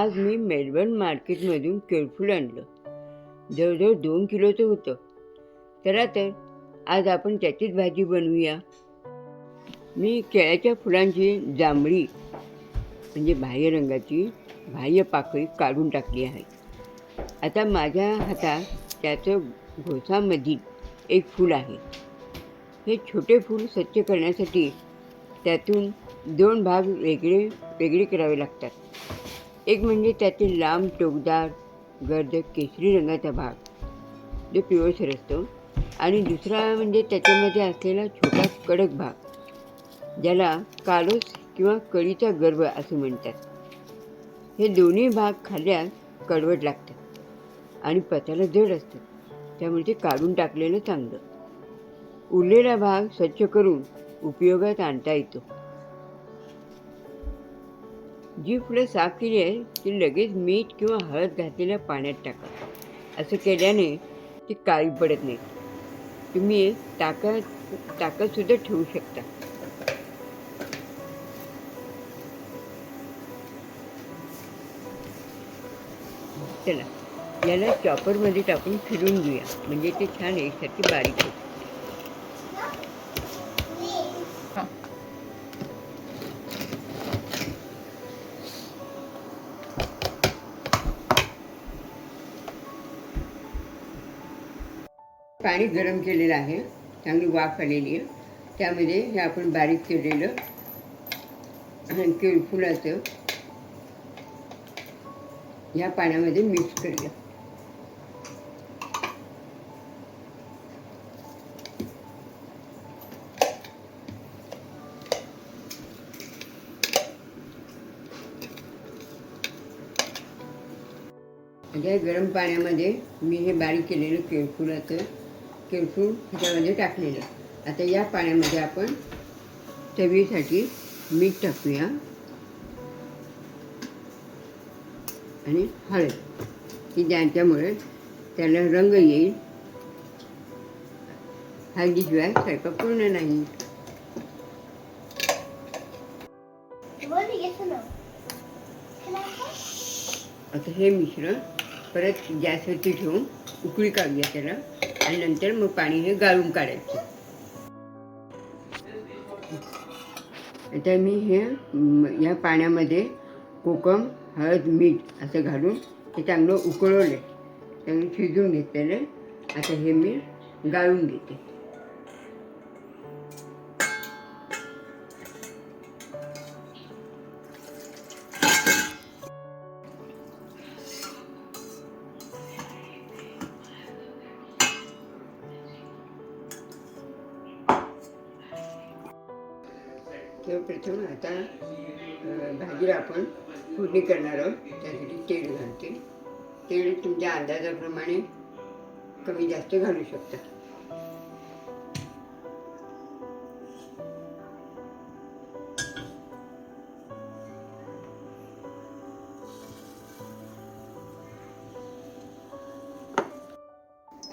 आज मी मेलबर्न मार्केटमधून केळफूल आणलं. जवळजवळ दोन किलोचं होतं. चला तर आज आपण त्याचीच भाजी बनवूया. मी केळ्याच्या फुलांची जांभळी म्हणजे बाह्य रंगाची बाह्य पाकळी काढून टाकली आहे. आता माझ्या हातात त्याचं घोसामधील एक फूल आहे. हे छोटे फूल स्वच्छ करण्यासाठी त्यातून दोन भाग वेगळे वेगळे करावे लागतात. एक म्हणजे त्यातील लांब टोकदार गर्द केशरी रंगाचा भाग. जो पिवळसर असतो. आणि दुसरा म्हणजे त्याच्यामध्ये असलेला छोटा कडक भाग. ज्याला कालोस किंवा कळीचा गर्भ असं म्हणतात. हे दोन्ही भाग खाल्ल्यास कडवट लागतात. आणि पचायला जड असतात. त्यामुळे ते काढून टाकलेलं चांगलं. उरलेला भाग स्वच्छ करून उपयोगात आणता येतो. जी फुलं साफ केली आहे ती लगेच मीठ किंवा हळद घातलेल्या पाण्यात टाका. असं केल्याने ती काळी पडत नाही. तुम्ही ताकद ताकदसुद्धा ठेवू शकता. चला याला चॉपरमध्ये टाकून फिरून घेऊया. म्हणजे ते छान एकसारखी बारीक होते. पाणी गरम केलेलं आहे. चांगली वाफ आलेली आहे. त्यामध्ये हे आपण बारीक केलेलं केळफुलाचं या पाण्यामध्ये मिक्स करूया. गरम पाण्यामध्ये मी हे बारीक केलेलं केळफुलाचं केळफूल ह्याच्यामध्ये टाकलेलं. आता या पाण्यामध्ये आपण चवीसाठी मीठ टाकूया. आणि हळद. की ज्यांच्यामुळे त्याला रंग येईल. हळदीशिवाय स्वयंपाक पूर्ण नाही. आता हे मिश्रण परत गॅसवरती ठेवून उकळी काढूया त्याला. आणि नंतर मग पाणी हे गाळून काढायचं. आता मी हे या पाण्यामध्ये कोकम हळद मीठ असं घालून ते चांगलं उकळवलं चांगलं शिजून घेतलेलं. आता हे मी गाळून घेते. तेव्हा प्रथम आता भाजीला आपण फोडणी करणार आहोत. त्यासाठी तेल घालते. तेल तुमच्या अंदाजाप्रमाणे कमी जास्त घालू शकता.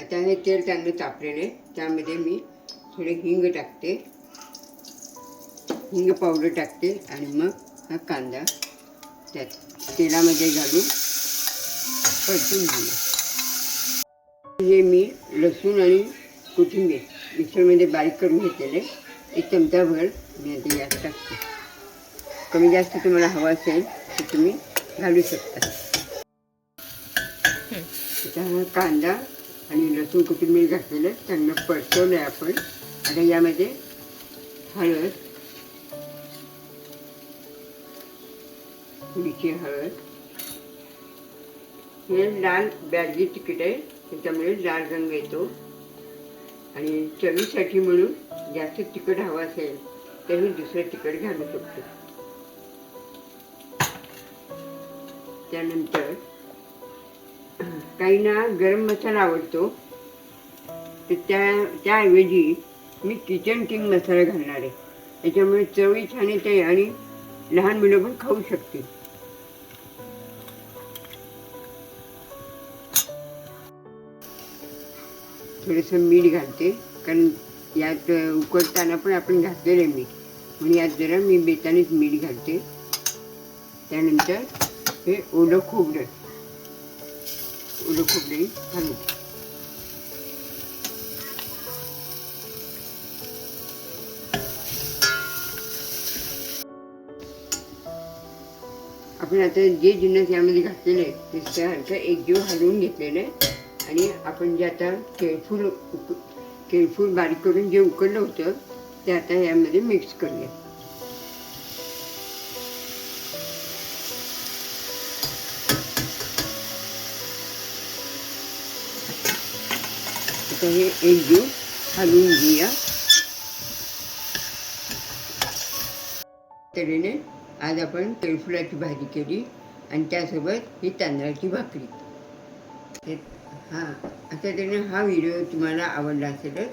आता हे तेल चांगलं तापलेले त्यामध्ये मी थोडे हिंग टाकते. हिंग पावडर टाकते आणि मग हा कांदा त्यात तेलामध्ये घालून परतून घेऊ. हे मी लसूण आणि कोथिंबीर मिक्सरमध्ये बारीक करून घेतलेले. एक चमचाभर मी आता यात टाकते. कमी जास्त तुम्हाला हवा असेल तर तुम्ही घालू शकता. आता हा कांदा आणि लसूण कोथिंबीर घातलेलं चांगलं परतवलं आहे आपण. आता यामध्ये हळद मिरची हळद हे लाल बॅडगी तिकीट आहे. त्याच्यामुळे लाल रंग येतो. आणि चवीसाठी म्हणून जास्त तिखट हवं असेल तर मी दुसरं तिखट घालू शकतो. त्यानंतर काहींना गरम मसाला आवडतो तर त्या त्याऐवजी मी किचन किंग मसाला घालणार आहे. त्याच्यामुळे चवही छान येते आणि लहान मुलं पण खाऊ शकतील. थोडंसं मीठ घालते. कारण यात उकळताना पण आपण घातलेलं आहे मीठ. म्हणून यात जरा मी बेतानेच मीठ घालते. त्यानंतर हे ओलं खोबरं. ओलं खोबरं घालू आपण आता जे जिन्नस यामध्ये घातलेले आहेत ते एक जीव हलवून घेतलेलं आहे. आणि आपण जे आता केळफूल उक केळफूल बारीक करून जे उकडलं होतं ते आता यामध्ये मिक्स करूया. आता हे एकजीव हलवून घेऊया. तऱ्हेने आज आपण केळफुलाची भाजी केली आणि त्यासोबत ही तांदळाची भाकरी. हां आता त्याने हा व्हिडिओ तुम्हाला आवडला असेलच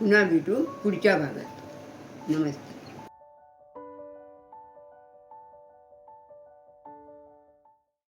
पुन्हा भेटू पुढच्या भागात. नमस्ते